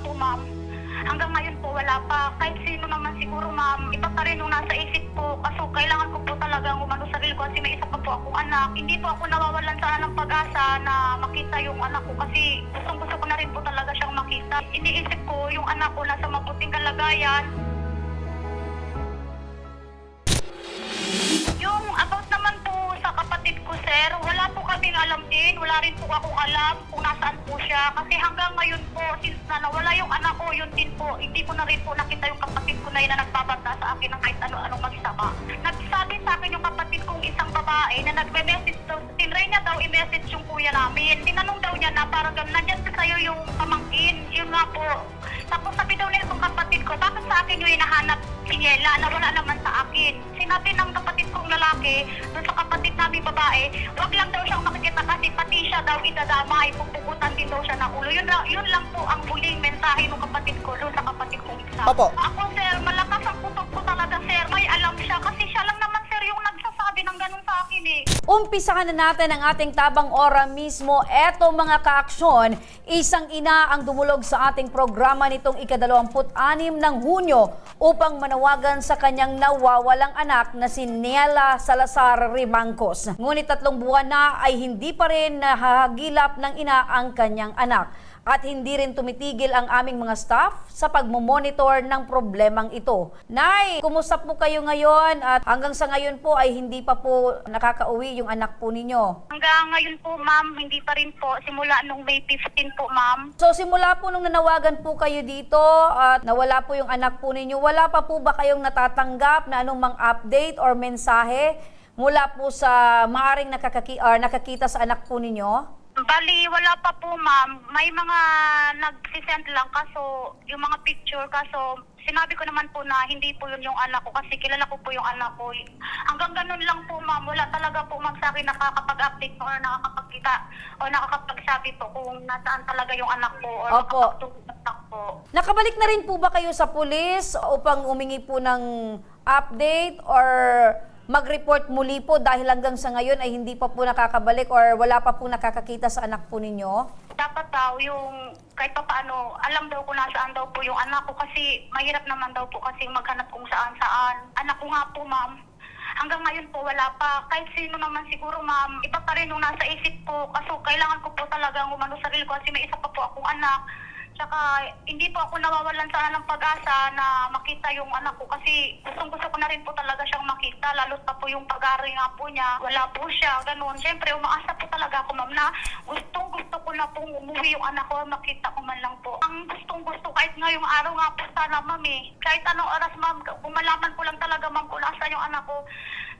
po, ma'am. Hanggang ngayon po, wala pa. Kahit sino naman siguro, ma'am, iba pa rin yung nasa isip ko. Kaso kailangan ko po talaga umano sarili ko kasi may isa pa po akong anak. Hindi po ako nawawalan sana ng pag-asa na makita yung anak ko kasi gustong gusto ko na rin po talaga siyang makita. Iniisip ko yung anak ko nasa mabuting kalagayan. Yung about naman po sa kapatid ko, sir, wala po kaming alam din. Wala rin po akong alam siya. Kasi hanggang ngayon po, since na nawala yung anak ko, yun din po, hindi ko na rin po nakita yung kapatid ko na yun na nagbabanta sa akin ng kahit ano-anong magsama. Nagsabi sa akin yung kapatid kong isang babae na nagme-message daw, tinry niya daw i-message yung kuya namin. Tinanong daw niya na parang nandyan sa'yo yung pamangkin? Yun nga po. Tapos sabi daw nila ng kapatid ko, bakit sa akin yung hinahanap si Niela na naman sa akin? Sinabi ng kapatid kong lalaki, dun sa kapatid namin babae, wag lang daw siyang makikita kasi pati siya daw idadamay, pupugutan din daw siya ng ulo. Yun, lang- yun lang po ang huling mensahe ng kapatid ko dun sa kapatid kong isa. Opo. Ako sir, malakas ang putok ko talaga sir. May alam siya kasi ganun sa akin. Umpisahan na natin ang ating tabang ora mismo. Eto mga kaaksyon, isang ina ang dumulog sa ating programa nitong ikadalawamput-anim ng Hunyo upang manawagan sa kanyang nawawalang anak na si Niela Salazar Rimangcos. Ngunit tatlong buwan na ay hindi pa rin nahahagilap ng ina ang kanyang anak at hindi rin tumitigil ang aming mga staff sa pagmomonitor ng problemang ito. Nay, kumusta po kayo ngayon at hanggang sa ngayon po ay hindi pa po nakakauwi yung anak po ninyo? Hanggang ngayon po ma'am, hindi pa rin po. Simula nung May 15 po ma'am. So simula po nung nanawagan po kayo dito at nawala po yung anak po ninyo, wala pa po ba kayong natatanggap na anumang update or mensahe mula po sa maaring nakakaki or nakakita sa anak po ninyo? Bali, wala pa po ma'am. May mga nagsisend lang kaso yung mga picture kaso sinabi ko naman po na hindi po yun yung anak ko kasi kilala ko po yung anak ko. Hanggang ganun lang po ma'am. Wala talaga po ma'am sa akin nakakapag-update po or nakakapagkita o nakakapagsabi po kung nasaan talaga yung anak ko or Opo. po. Nakabalik na rin po ba kayo sa pulis upang umingi po ng update or mag-report muli po dahil hanggang sa ngayon ay hindi pa po nakakabalik or wala pa po nakakakita sa anak po ninyo? dapat daw yung kahit pa paano, alam daw kung nasaan daw po yung anak ko kasi mahirap naman daw po kasi maghanap kung saan saan. Anak ko nga po ma'am. Hanggang ngayon po wala pa. Kahit sino naman siguro ma'am, iba pa rin yung nasa isip ko. Kaso kailangan ko po talagang umano sarili ko kasi may isa pa po akong anak. Tsaka hindi po ako nawawalan sana ng pag-asa na makita yung anak ko kasi gustong gusto ko na rin po talaga siyang makita lalo pa po yung pag-aaral nga po niya. Wala po siya, ganun. Siyempre, umaasa po talaga ako ma'am na gustong gusto ko na pong umuwi yung anak ko, makita ko man lang po. Ang gustong gusto kahit ngayong araw nga po sana ma'am eh. Kahit anong oras ma'am, kung malaman ko lang talaga ma'am kung nasaan yung anak ko,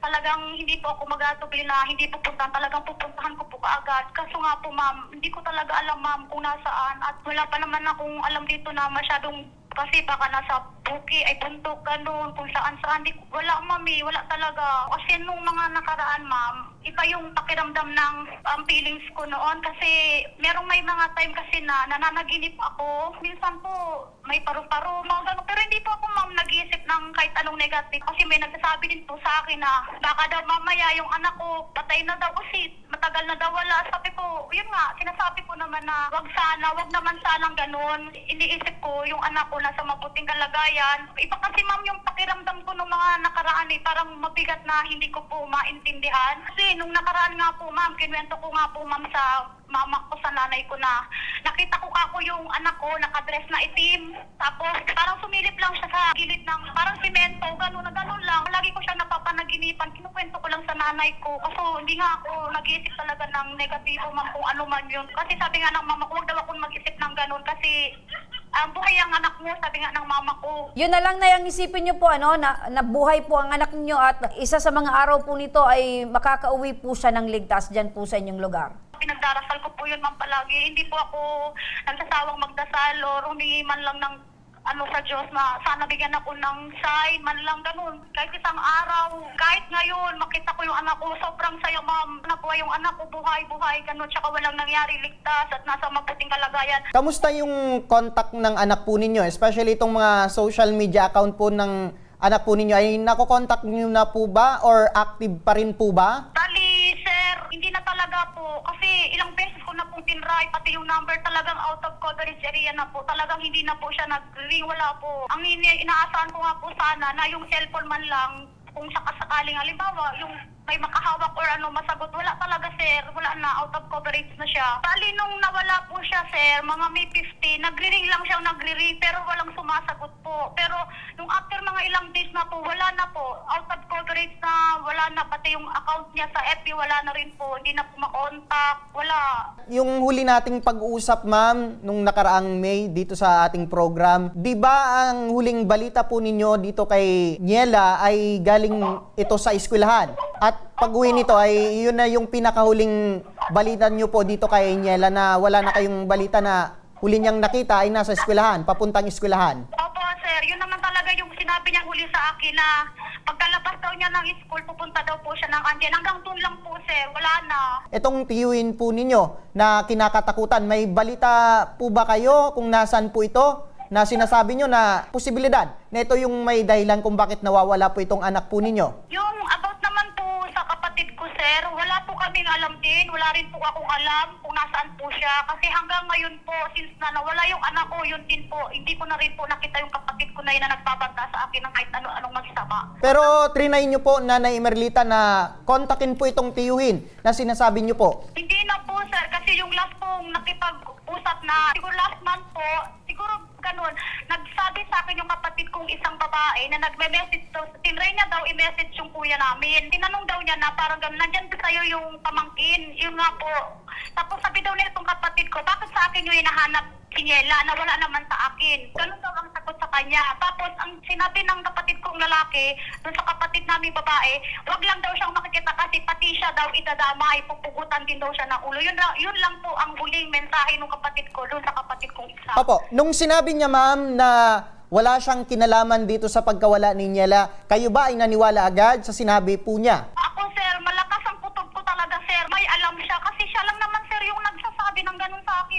talagang hindi po ako magatubli na hindi pupuntahan. Talagang pupuntahan ko po kaagad. Kaso nga po ma'am, hindi ko talaga alam ma'am kung nasaan. At wala pa naman akong alam dito na masyadong kasi baka nasa buki ay puntok ganun kung saan saan di, wala mami wala talaga kasi nung mga nakaraan ma'am iba yung pakiramdam ng um, feelings ko noon kasi merong may mga time kasi na nananaginip ako minsan po may paru-paro mga ganun pero hindi po ako ma'am nag-iisip ng kahit anong negative kasi may nagsasabi din po sa akin na baka daw mamaya yung anak ko patay na daw kasi matagal na daw wala. Sabi ko yun nga sinasabi ko naman na wag sana wag naman sanang ganun. Iniisip ko yung anak ko nasa mabuting kalagayan. Iba kasi ma'am yung pakiramdam ko nung mga nakaraan eh parang mabigat na hindi ko po maintindihan. Kasi nung nakaraan nga po ma'am kinuwento ko nga po ma'am sa mama ko sa nanay ko na nakita ko kako yung anak ko nakadress na itim. Tapos parang sumilip lang siya sa gilid ng parang simento gano'n na gano'n lang. Lagi ko siya napapanaginipan kinukwento ko lang sa nanay ko. Kaso hindi nga ako nag-iisip talaga ng negatibo ma'am kung ano man yun. Kasi sabi nga ng mama ko huwag daw akong mag-isip ng gano'n kasi ang buhay ang anak mo sabi nga ng mama ko. Yun na lang na yung isipin nyo po ano, na, na buhay po ang anak niyo at isa sa mga araw po nito ay makakauwi po siya ng ligtas dyan po sa inyong lugar. Pinagdarasal ko po yun ma'am palagi. Hindi po ako nagsasawang magdasal or humingi man lang ng ano sa Diyos na sana bigyan ako ng sign, man lang ganun. Kahit isang araw, kahit ngayon, makita ko yung anak ko, sobrang saya ma'am. Nabuhay yung anak ko, buhay-buhay, ganun. Tsaka walang nangyari ligtas at nasa mabuting kalagayan. Kamusta yung contact ng anak po ninyo? Especially itong mga social media account po ng anak po ninyo. Ay nakokontakt niyo na po ba or active pa rin po ba? Bali, sir, Hindi na po. Kasi ilang beses ko na pong tinry, pati yung number talagang out of coverage area na po. Talagang hindi na po siya nag-ring. Wala po. Ang ini inaasahan ko nga po sana na yung cellphone man lang, kung sakasakaling halimbawa, yung may makahawak or ano masagot. Wala talaga, sir. Wala na. Out of coverage na siya. Bali, nung nawala po siya, sir, mga May 15, nagre-ring lang siya, nagre-ring, pero walang sumasagot po. Pero ilang days na po, wala na po. Out of coverage na, wala na. Pati yung account niya sa FB, wala na rin po. Hindi na po makontak. Wala. Yung huli nating pag-uusap, ma'am, nung nakaraang May dito sa ating program, di ba ang huling balita po ninyo dito kay Niela ay galing ito sa eskwelahan? At pag-uwi nito ay yun na yung pinakahuling balita nyo po dito kay Niela na wala na kayong balita na huli niyang nakita ay nasa eskwelahan, papuntang eskwelahan. Opo, sir. Yun naman talaga yung sinabi niya huli sa akin na pagkalabas daw niya ng school, pupunta daw po siya ng andyan. Hanggang doon lang po, sir. Wala na. Itong tiyuhin po ninyo na kinakatakutan, may balita po ba kayo kung nasan po ito? Na sinasabi nyo na posibilidad na ito yung may dahilan kung bakit nawawala po itong anak po ninyo. Yung about naman po sa kapatid ko, sir, wala po kaming alam din. Wala rin po akong alam kung nasaan po siya. Kasi hanggang ngayon po, since na nawala yung anak ko, yun din po, hindi ko na rin po nakita yung kapatid ko na yun na nagbabanta sa akin ng kahit ano-anong magsama. Pero trinay nyo po, Nanay Merlita, na kontakin po itong tiyuhin na sinasabi nyo po. Hindi na po, sir, kasi yung last pong nakipag-usap na, siguro last month po, siguro ganun, nagsabi sa akin yung kapatid kong isang babae na nagme-message daw, tinry niya daw i-message yung kuya namin. Tinanong daw niya na parang ganun, nandyan ba sa'yo yung pamangkin? Yun nga po. Tapos sabi daw nila itong kapatid ko, bakit sa akin yung hinahanap sinyela na wala naman sa akin? Ganun daw ang sagot sa kanya. Tapos ang sinabi ng kapatid kong lalaki, dun sa kapatid namin babae, wag lang daw siyang makikita kasi pati siya daw idadamay, pupugutan din daw siya ng ulo. Yun, yun lang po ang huling mensahe ng kapatid ko dun sa kapatid kong isa. Opo, nung sinabi niya ma'am na wala siyang kinalaman dito sa pagkawala ni Niela, kayo ba ay naniwala agad sa sinabi po niya?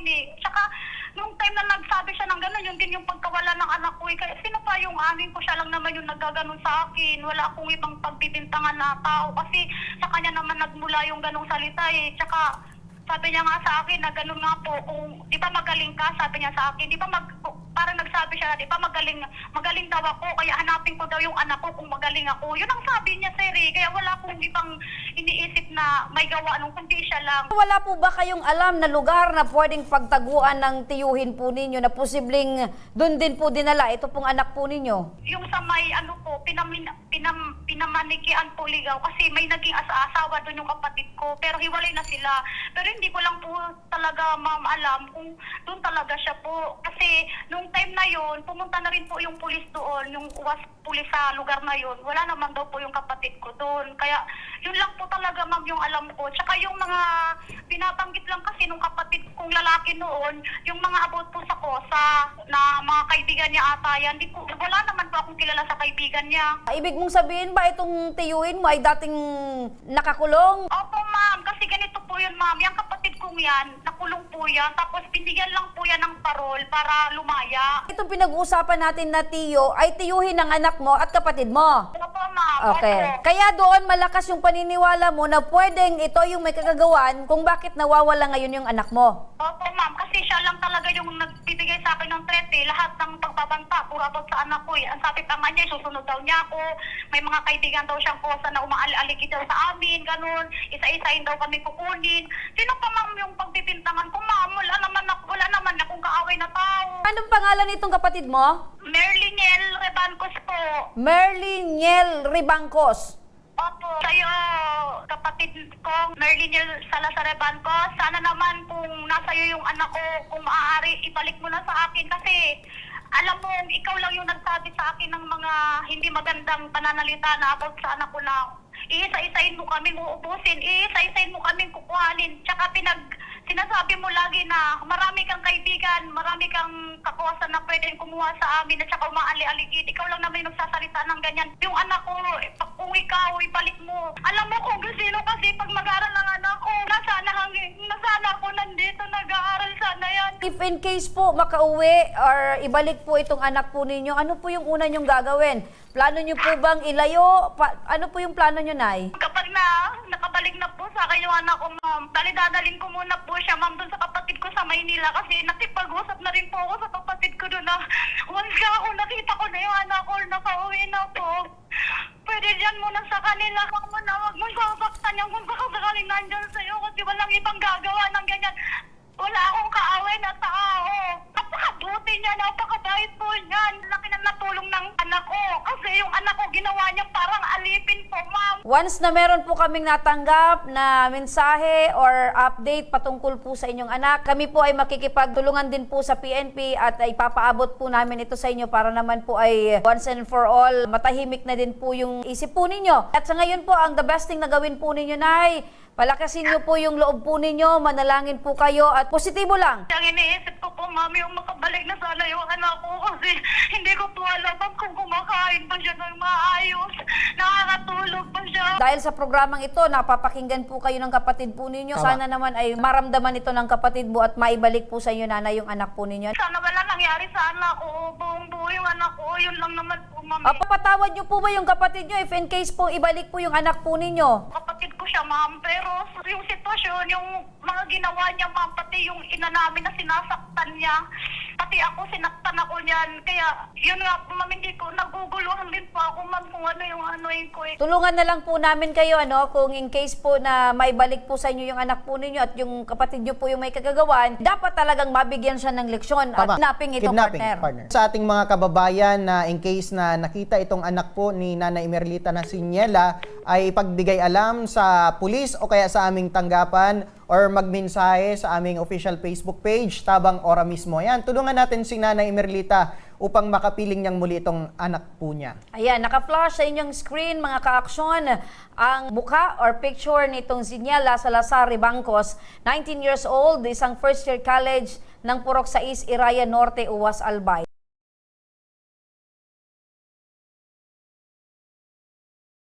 Eh. Tsaka, nung time na nagsabi siya ng ganun, yun din yung pagkawala ng anak ko, eh. Kaya, sino pa yung amin ko? Siya lang naman yung nagaganon sa akin. Wala akong ibang pagbibintangan na tao. Kasi, sa kanya naman nagmula yung ganung salita, eh. Tsaka, sabi niya nga sa akin na ganun nga po, kung di ba magaling ka, sabi niya sa akin, di ba mag, parang nagsabi siya na, di ba magaling, magaling daw ako, kaya hanapin ko daw yung anak ko kung magaling ako. Yun ang sabi niya, sir, eh. Kaya wala akong ibang iniisip na may gawa nung kundi siya lang. Wala po ba kayong alam na lugar na pwedeng pagtaguan ng tiyuhin po ninyo na posibleng doon din po dinala ito pong anak po ninyo? Yung sa may, ano po, pinamin, pinam, pinamanikian po ligaw kasi may naging asa-asawa doon yung kapatid ko, pero hiwalay na sila. Pero hindi ko lang po talaga, ma'am, alam kung doon talaga siya po. Kasi nung time na yon pumunta na rin po yung pulis doon, yung uwas pulis sa lugar na yon Wala naman daw po yung kapatid ko doon. Kaya yun lang po talaga, ma'am, yung alam ko. Tsaka yung mga binabanggit lang kasi nung kapatid kong lalaki noon, yung mga about po sa kosa na mga kaibigan niya ata yan. Di ko, wala naman po akong kilala sa kaibigan niya. Ibig mong sabihin ba itong tiyuhin mo ay dating nakakulong? Opo, ma'am. Kasi ganito po yun, ma'am. Yung kapatid kong yan, nakulong po yan. Tapos binigyan lang po yan ng parol para lumaya. Itong pinag-uusapan natin na tiyo ay tiyuhin ng anak mo at kapatid mo. Opo, ma'am. Okay. Opo. Kaya doon malakas yung paniniwala mo na pwedeng ito yung may kagagawan kung bakit nawawala ngayon yung anak mo. Opo, siya lang talaga yung nagbibigay sa akin ng threat eh. Lahat ng pagbabanta, puro about sa anak ko eh. Ang sabi pa nga niya, susunod daw niya ako. May mga kaibigan daw siyang kosa na umaali-aligi daw sa amin, ganun. Isa-isain daw kami kukunin. Sino pa, ma'am, yung pagbibintangan ko, ma'am? Wala naman ako, wala naman akong kaaway na tao. Anong pangalan nitong kapatid mo? Merliniel Rebancos po. Merliniel Ribangcos. Opo, sa'yo, kapatid ko, Merliniel Salazar Rebancos. Sana naman kung nasa iyo yung anak ko, kung maaari, ibalik mo na sa akin kasi alam mo, ikaw lang yung nagsabi sa akin ng mga hindi magandang pananalita na about sa anak ko na iisa-isain mo kaming uubusin, iisa-isain mo kaming kukuhanin, tsaka pinag sinasabi mo lagi na marami kang kaibigan, marami kang kakosa na pwedeng kumuha sa amin at saka umaali-aligid. Ikaw lang naman yung nagsasalita ng ganyan. Yung anak ko, eh, kung ikaw, ibalik mo. Alam mo kung sino kasi pag mag-aaral ng anak ko, nasana, hangin, nasana ako nandito, nag-aaral sana yan. If in case po makauwi or ibalik po itong anak po ninyo, ano po yung una nyong gagawin? Plano nyo po bang ilayo? Pa- ano po yung plano nyo, Nay? Kapag na nakabalik na po sa akin yung anak ko, ma'am. Dali dadalhin ko muna po siya, ma'am, doon sa kapatid ko sa Maynila kasi nakipag-usap na rin po ako sa kapatid ko doon na once ka ako nakita ko na yung anak ko, nakauwi na po. Pwede dyan muna sa kanila. Huwag mo na, huwag mo sasaktan yan kung baka sakaling nandyan sa'yo kasi walang ibang gagawa ng ganyan. Wala akong kaaway Once na meron po kaming natanggap na mensahe or update patungkol po sa inyong anak, kami po ay makikipagtulungan din po sa PNP at ipapaabot po namin ito sa inyo para naman po ay once and for all matahimik na din po yung isip po ninyo. At sa ngayon po, ang the best thing na gawin po ninyo, Nay, palakasin niyo po yung loob po ninyo, manalangin po kayo at positibo lang. Ang iniisip ko po, mami, yung makabalik na sana yung anak ko kasi hindi ko po alam kung kumakain pa siya ng maayos. Nakakatulog pa siya. Dahil sa programang ito, napapakinggan po kayo ng kapatid po ninyo. Sana naman ay maramdaman ito ng kapatid mo at maibalik po sa inyo, nanay, yung anak po ninyo. Sana wala nangyari sa anak ko. Buong buo yung anak ko. Yun lang naman po, mami. Ah, papatawad niyo po ba yung kapatid niyo if in case po ibalik po yung anak po ninyo? Kapatid ko siya, ma'am. Pero yung sitwasyon, yung mga ginawa niya, ma'am, pati yung ina namin na sinasaktan niya, pati ako sinaktan ako niyan. Kaya, yun nga po, ma'am, hindi ko naguguluhan din po ako, ma'am, kung ano yung ano yung ko. eh. Tulungan na lang po namin kayo ano kung in case po na maibalik po sa inyo yung anak po ninyo at yung kapatid niyo po yung may kagagawan, dapat talagang mabigyan siya ng leksyon at Tama. Kidnapping ito partner. Sa ating mga kababayan na in case na nakita itong anak po ni Nanay Merlita na si Niela ay pagbigay alam sa pulis o kaya sa aming tanggapan or magmensahe sa aming official Facebook page, Tabang Ora mismo. Yan, tulungan natin si Nanay Merlita upang makapiling niyang muli itong anak po niya. Ayan, naka-flash sa inyong screen mga ka-aksyon ang mukha or picture nitong Ziniela Salazar Ribangcos, 19 years old, isang first year college ng Purok 6, Iraya Norte, Uwas, Albay.